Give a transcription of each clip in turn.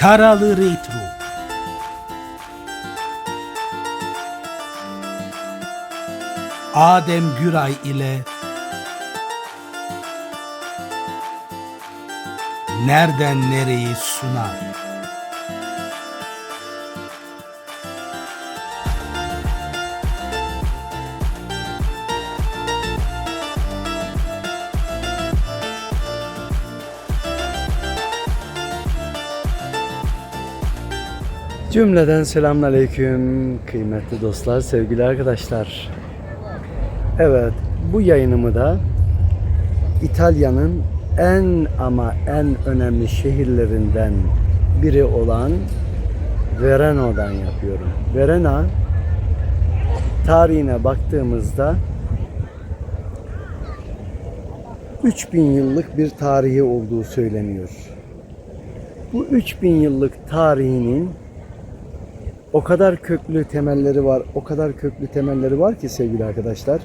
Karalı Retro Adem Güray ile Nereden Nereyi sunar? Cümleden selamünaleyküm kıymetli dostlar, sevgili arkadaşlar. Evet, bu yayınımı da İtalya'nın en ama en önemli şehirlerinden biri olan Verano'dan yapıyorum. Verona tarihine baktığımızda 3000 yıllık bir tarihi olduğu söyleniyor. Bu 3000 yıllık tarihinin o kadar köklü temelleri var, o kadar köklü temelleri var ki sevgili arkadaşlar.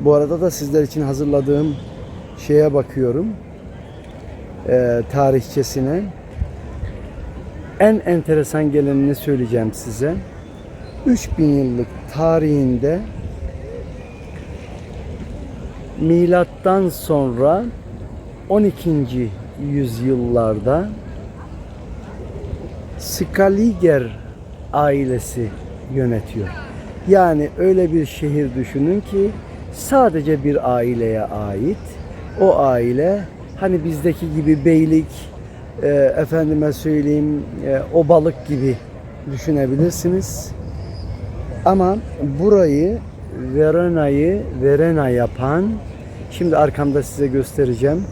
Bu arada da sizler için hazırladığım şeye bakıyorum. Ee, tarihçesine. En enteresan gelenini söyleyeceğim size. 3000 yıllık tarihinde milattan sonra 12. yüzyıllarda Skaliger ailesi yönetiyor. Yani öyle bir şehir düşünün ki sadece bir aileye ait. O aile hani bizdeki gibi beylik, e, efendime söyleyeyim e, obalık gibi düşünebilirsiniz. Ama burayı Verona'yı Verena yapan şimdi arkamda size göstereceğim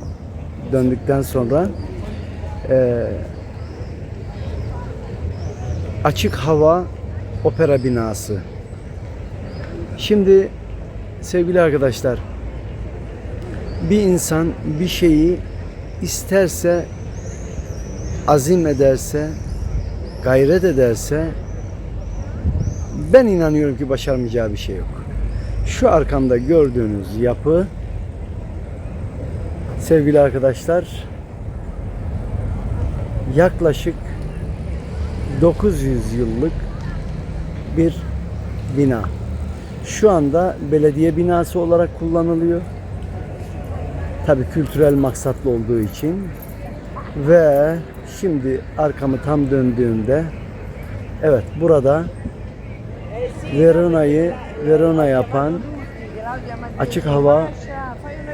döndükten sonra e, açık hava opera binası. Şimdi sevgili arkadaşlar bir insan bir şeyi isterse azim ederse gayret ederse ben inanıyorum ki başarmayacağı bir şey yok. Şu arkamda gördüğünüz yapı sevgili arkadaşlar yaklaşık 900 yıllık bir bina. Şu anda belediye binası olarak kullanılıyor. Tabii kültürel maksatlı olduğu için. Ve şimdi arkamı tam döndüğümde evet burada Verona'yı Verona yapan açık hava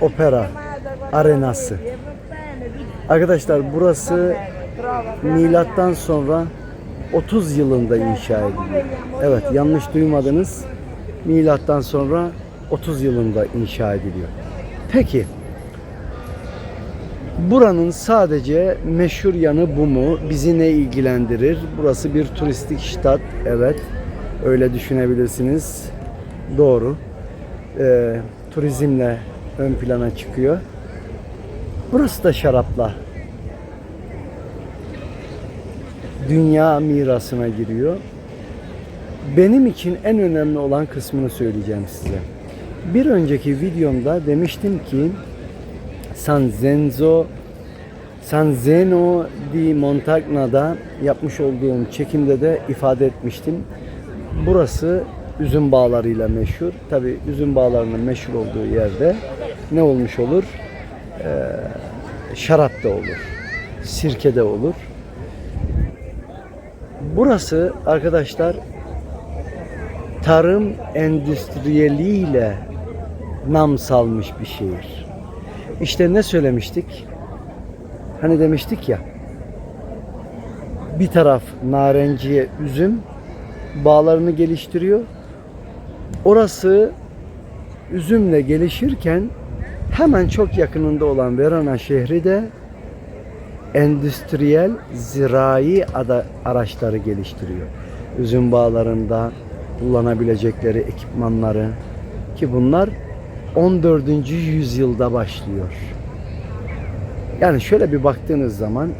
opera arenası. Arkadaşlar burası milattan sonra 30 yılında inşa edildi. Evet yanlış duymadınız. Milattan sonra 30 yılında inşa ediliyor. Peki buranın sadece meşhur yanı bu mu? Bizi ne ilgilendirir? Burası bir turistik ştat. Evet öyle düşünebilirsiniz. Doğru. Ee, turizmle ön plana çıkıyor. Burası da şarapla dünya mirasına giriyor. Benim için en önemli olan kısmını söyleyeceğim size. Bir önceki videomda demiştim ki San Zenzo San Zeno di Montagna'da yapmış olduğum çekimde de ifade etmiştim. Burası üzüm bağlarıyla meşhur. Tabi üzüm bağlarının meşhur olduğu yerde ne olmuş olur? Ee, şarap da olur. Sirke de olur. Burası arkadaşlar tarım endüstriyeliyle nam salmış bir şehir. İşte ne söylemiştik? Hani demiştik ya bir taraf narenciye üzüm bağlarını geliştiriyor. Orası üzümle gelişirken hemen çok yakınında olan Verona şehri de endüstriyel zirai araçları geliştiriyor. Üzüm bağlarında kullanabilecekleri ekipmanları ki bunlar 14. yüzyılda başlıyor. Yani şöyle bir baktığınız zaman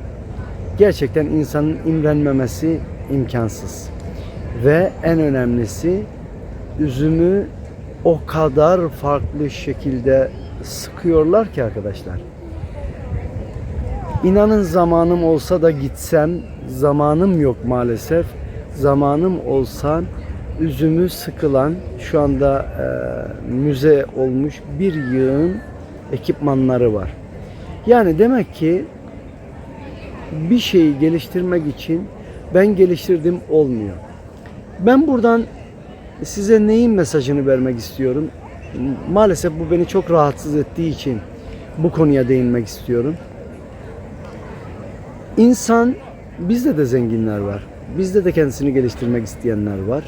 gerçekten insanın imrenmemesi imkansız. Ve en önemlisi üzümü o kadar farklı şekilde sıkıyorlar ki arkadaşlar. İnanın zamanım olsa da gitsem, zamanım yok maalesef. Zamanım olsa üzümü sıkılan, şu anda e, müze olmuş bir yığın ekipmanları var. Yani demek ki bir şeyi geliştirmek için ben geliştirdim olmuyor. Ben buradan size neyin mesajını vermek istiyorum? Maalesef bu beni çok rahatsız ettiği için bu konuya değinmek istiyorum. İnsan bizde de zenginler var. Bizde de kendisini geliştirmek isteyenler var.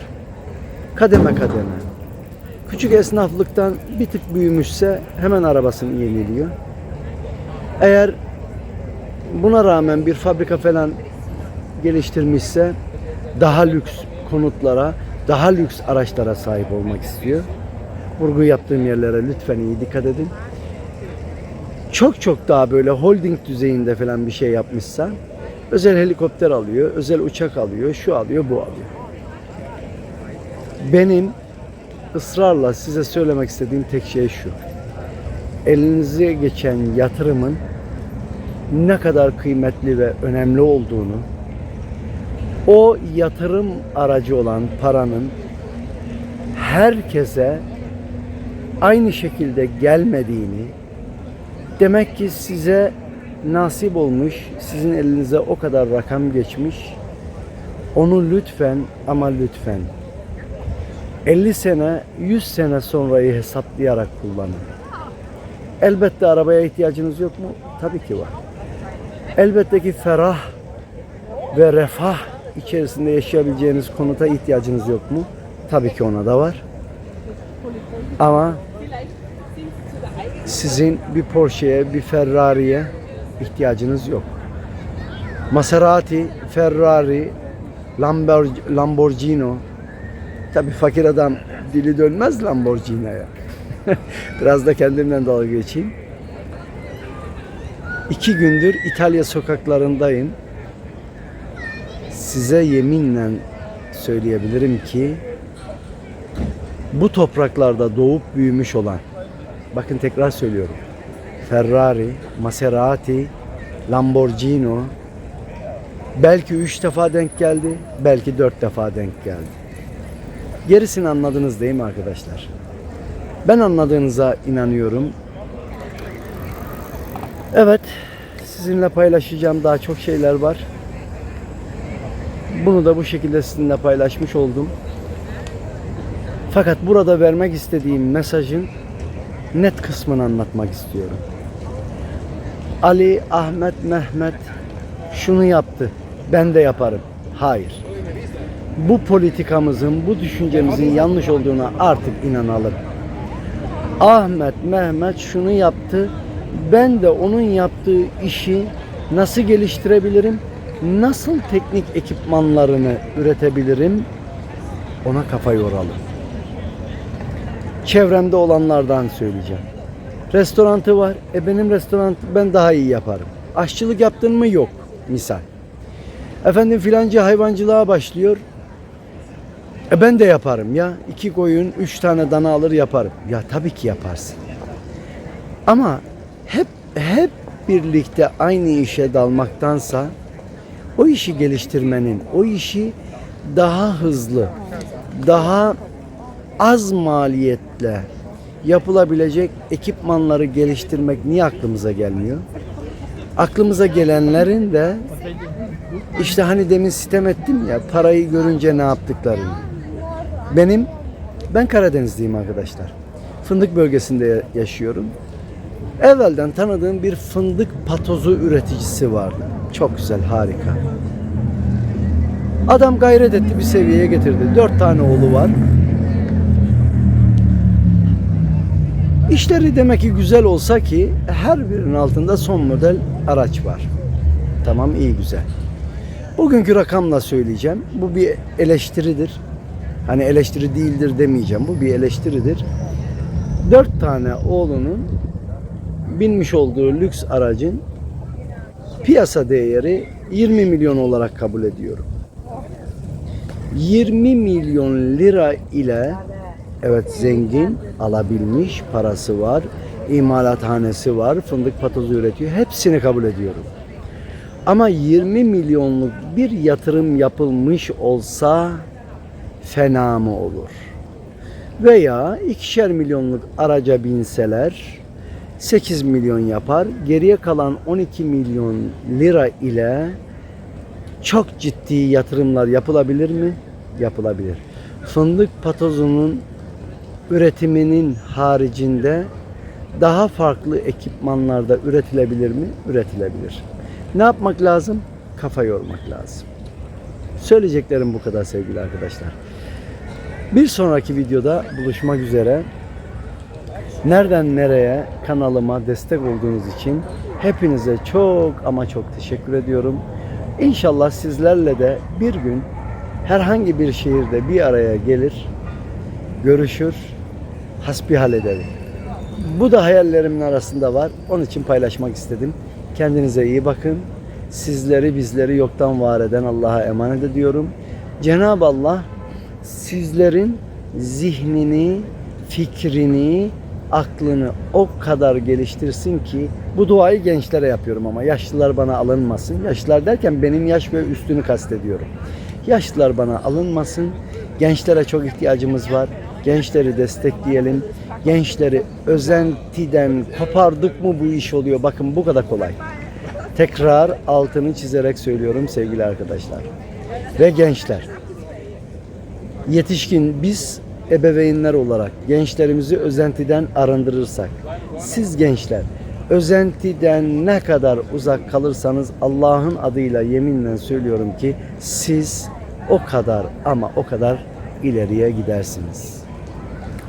Kademe kademe. Küçük esnaflıktan bir tık büyümüşse hemen arabasını yeniliyor. Eğer buna rağmen bir fabrika falan geliştirmişse daha lüks konutlara, daha lüks araçlara sahip olmak istiyor. Vurgu yaptığım yerlere lütfen iyi dikkat edin. Çok çok daha böyle holding düzeyinde falan bir şey yapmışsa özel helikopter alıyor, özel uçak alıyor, şu alıyor, bu alıyor. Benim ısrarla size söylemek istediğim tek şey şu. Elinize geçen yatırımın ne kadar kıymetli ve önemli olduğunu, o yatırım aracı olan paranın herkese aynı şekilde gelmediğini, demek ki size nasip olmuş, sizin elinize o kadar rakam geçmiş. Onu lütfen ama lütfen 50 sene, 100 sene sonrayı hesaplayarak kullanın. Elbette arabaya ihtiyacınız yok mu? Tabii ki var. Elbette ki ferah ve refah içerisinde yaşayabileceğiniz konuta ihtiyacınız yok mu? Tabii ki ona da var. Ama sizin bir Porsche'ye, bir Ferrari'ye ihtiyacınız yok. Maserati, Ferrari, Lamborg- Lamborghini. Tabii fakir adam dili dönmez Lamborghini'ye. Biraz da kendimden dalga geçeyim. İki gündür İtalya sokaklarındayım. Size yeminle söyleyebilirim ki bu topraklarda doğup büyümüş olan bakın tekrar söylüyorum. Ferrari, Maserati, Lamborghini belki üç defa denk geldi, belki dört defa denk geldi. Gerisini anladınız değil mi arkadaşlar? Ben anladığınıza inanıyorum. Evet, sizinle paylaşacağım daha çok şeyler var. Bunu da bu şekilde sizinle paylaşmış oldum. Fakat burada vermek istediğim mesajın net kısmını anlatmak istiyorum. Ali, Ahmet, Mehmet şunu yaptı. Ben de yaparım. Hayır. Bu politikamızın, bu düşüncemizin yanlış olduğuna artık inanalım. Ahmet, Mehmet şunu yaptı. Ben de onun yaptığı işi nasıl geliştirebilirim? Nasıl teknik ekipmanlarını üretebilirim? Ona kafa yoralım. Çevremde olanlardan söyleyeceğim. Restorantı var. E benim restoran ben daha iyi yaparım. Aşçılık yaptın mı? Yok. Misal. Efendim filanca hayvancılığa başlıyor. E ben de yaparım ya. İki koyun, üç tane dana alır yaparım. Ya tabii ki yaparsın. Ama hep hep birlikte aynı işe dalmaktansa o işi geliştirmenin, o işi daha hızlı, daha az maliyetle yapılabilecek ekipmanları geliştirmek niye aklımıza gelmiyor? Aklımıza gelenlerin de işte hani demin sitem ettim ya parayı görünce ne yaptıklarını. Benim ben Karadenizliyim arkadaşlar. Fındık bölgesinde yaşıyorum. Evvelden tanıdığım bir fındık patozu üreticisi vardı. Çok güzel, harika. Adam gayret etti bir seviyeye getirdi. Dört tane oğlu var. İşleri demek ki güzel olsa ki her birinin altında son model araç var. Tamam iyi güzel. Bugünkü rakamla söyleyeceğim. Bu bir eleştiridir. Hani eleştiri değildir demeyeceğim. Bu bir eleştiridir. Dört tane oğlunun binmiş olduğu lüks aracın piyasa değeri 20 milyon olarak kabul ediyorum. 20 milyon lira ile evet zengin alabilmiş parası var, imalathanesi var, fındık patozu üretiyor. Hepsini kabul ediyorum. Ama 20 milyonluk bir yatırım yapılmış olsa fena mı olur? Veya ikişer milyonluk araca binseler 8 milyon yapar. Geriye kalan 12 milyon lira ile çok ciddi yatırımlar yapılabilir mi? Yapılabilir. Fındık patozunun üretiminin haricinde daha farklı ekipmanlarda üretilebilir mi? Üretilebilir. Ne yapmak lazım? Kafa yormak lazım. Söyleyeceklerim bu kadar sevgili arkadaşlar. Bir sonraki videoda buluşmak üzere. Nereden nereye kanalıma destek olduğunuz için hepinize çok ama çok teşekkür ediyorum. İnşallah sizlerle de bir gün herhangi bir şehirde bir araya gelir, görüşür, hasbihal ederim. Bu da hayallerimin arasında var. Onun için paylaşmak istedim. Kendinize iyi bakın. Sizleri bizleri yoktan var eden Allah'a emanet ediyorum. Cenab-ı Allah sizlerin zihnini, fikrini, aklını o kadar geliştirsin ki bu duayı gençlere yapıyorum ama yaşlılar bana alınmasın. Yaşlılar derken benim yaş ve üstünü kastediyorum. Yaşlılar bana alınmasın. Gençlere çok ihtiyacımız var. Gençleri destekleyelim. Gençleri özentiden kopardık mı bu iş oluyor. Bakın bu kadar kolay. Tekrar altını çizerek söylüyorum sevgili arkadaşlar. Ve gençler. Yetişkin biz ebeveynler olarak gençlerimizi özentiden arındırırsak, siz gençler özentiden ne kadar uzak kalırsanız Allah'ın adıyla yeminle söylüyorum ki siz o kadar ama o kadar ileriye gidersiniz.